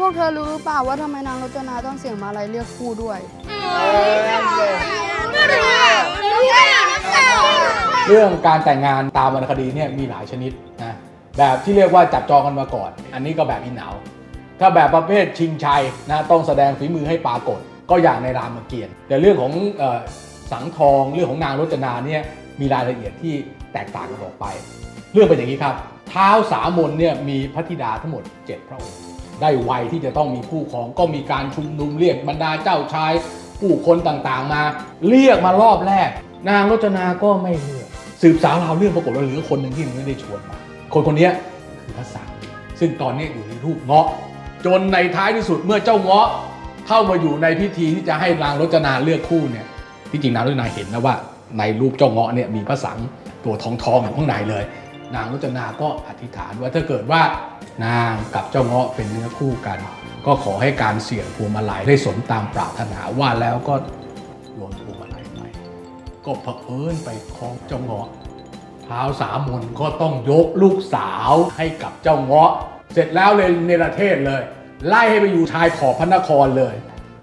พวกเธอรู้หรือเปล่าว่าทำไมนางรจนาต้องเสียงมาลัยเรียกคู่ด้วย เรื่องการแต่งงานตามวรรณคดีเนี่ยมีหลายชนิดนะแบบที่เรียกว่าจับจองกันมาก่อน อันนี้ก็แบบอินหนาว ถ้าแบบประเภทชิงชัยนะต้องแสดงฝีมือให้ปรากฏ ก็อย่างในรามเกียรติ์แต่เรื่องของเออสังทองเรื่องของนางรจนาเนี่ยมีรายละเอียดที่แตกต่างกันออกไป เรื่องเป็นอย่างนี้ครับ เท้าสามนเนี่ยมีพระธิดาทั้งหมด 7 พระองค์ ได้ไวที่จะต้องมีคู่ครองก็มีการชุมนุมเรียกบรรดาเจ้าชายผู้คนต่างๆ มา เรียกมารอบแรก นางรจนาก็ไม่เลือกสืบสาวราวเรื่องปรากฏว่าเหลือคนหนึ่งที่ไม่ได้ชวนมาคนคนนี้คือพระสังซึ่งตอนนี้อยู่ในรูปเงาะ จนในท้ายที่สุดเมื่อเจ้าเงาะเข้ามาอยู่ในพิธีที่จะให้นางรจนาเลือกคู่เนี่ยที่จริงนางรจนาเห็นนะว่า ในรูปเจ้าเงาะเนี่ยมีพระสังตัวทองทองๆอยู่ข้างในเลย นางรจนาก็อธิษฐานว่าถ้าเกิดว่านางกับเจ้าเงาะเป็นเนื้อคู่กัน ก็ขอให้การเสี่ยงพวงมาลัยได้สมตามปรารถนาว่าแล้วก็โยนพวงมาลัยไปก็เผอิญไปคล้องเจ้าเงาะท้าวสามนก็ต้องยกลูกสาวให้กับเจ้าเงาะ เสร็จแล้วเลยเนประเทศเลย ไล่ให้ไปอยู่ชายขอบพระนครเลย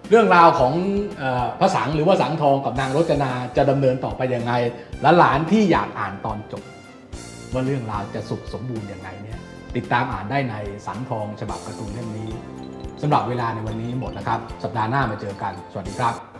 เรื่องราวของอพระสังหรือว่าสังทองกับนางรจนาจะดำเนินต่อไปยังไง และหลานที่อยากอ่านตอนจบ ว่าเรื่องราวจะสุขสมบูรณ์อย่างไรเนี่ยติดตามอ่านได้ในสันทองฉบับการ์ตูนเล่มนี้สำหรับเวลาในวันนี้หมดนะครับ สัปดาห์หน้ามาเจอกัน สวัสดีครับ